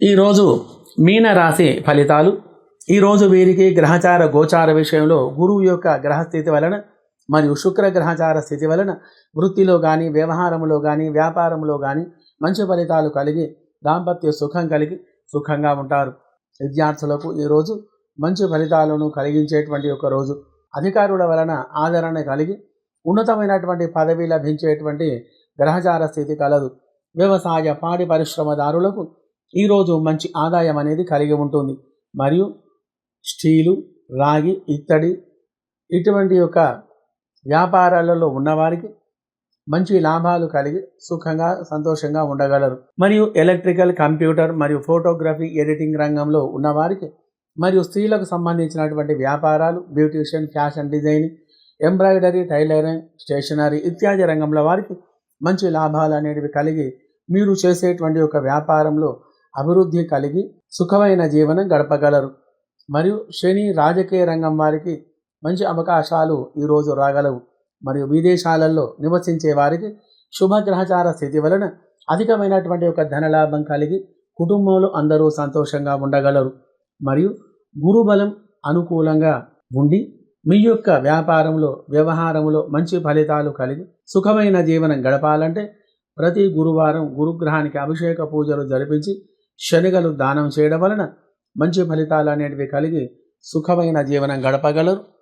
ఈరోజు మీన రాశి ఫలితాలు ఈరోజు వీరికి గ్రహచార గోచార విషయంలో గురువు యొక్క గ్రహస్థితి వలన మరియు శుక్ర గ్రహచార స్థితి వలన వృత్తిలో కానీ వ్యవహారంలో కానీ వ్యాపారంలో కానీ మంచి ఫలితాలు కలిగి దాంపత్య సుఖం కలిగి సుఖంగా ఉంటారు. విద్యార్థులకు ఈరోజు మంచి ఫలితాలను కలిగించేటువంటి ఒక రోజు. అధికారుల వలన ఆదరణ కలిగి ఉన్నతమైనటువంటి పదవి లభించేటువంటి గ్రహచార స్థితి కలదు. వ్యవసాయ పాడి పరిశ్రమదారులకు ఈరోజు మంచి ఆదాయం అనేది కలిగి ఉంటుంది. మరియు స్టీలు రాగి ఇత్తడి ఇటువంటి యొక్క వ్యాపారాలలో ఉన్నవారికి మంచి లాభాలు కలిగి సుఖంగా సంతోషంగా ఉండగలరు. మరియు ఎలక్ట్రికల్ కంప్యూటర్ మరియు ఫోటోగ్రఫీ ఎడిటింగ్ రంగంలో ఉన్నవారికి మరియు స్త్రీలకు సంబంధించినటువంటి వ్యాపారాలు beautician fashion designing embroidery tailoring stationery ఇత్యాది రంగంలో వారికి మంచి లాభాలు అనేటివి కలిగి మీరు చేసేటువంటి ఒక వ్యాపారంలో అభివృద్ధి కలిగి సుఖమైన జీవనం గడపగలరు. మరియు శని రాజకీయ రంగం వారికి మంచి అవకాశాలు ఈరోజు రాగలవు. మరియు విదేశాలలో నివసించే వారికి శుభగ్రహచార స్థితి వలన అధికమైనటువంటి ఒక ధనలాభం కలిగి కుటుంబంలో అందరూ సంతోషంగా ఉండగలరు. మరియు గురుబలం అనుకూలంగా ఉండి మీ యొక్క వ్యాపారంలో వ్యవహారంలో మంచి ఫలితాలు కలిగి సుఖమైన జీవనం గడపాలంటే ప్రతి గురువారం గురుగ్రహానికి అభిషేక పూజలు జరిపించి శనిగలు దానం చేయడం వలన మంచి ఫలితాలు అనేటివి కలిగి సుఖమైన జీవనం గడపగలరు.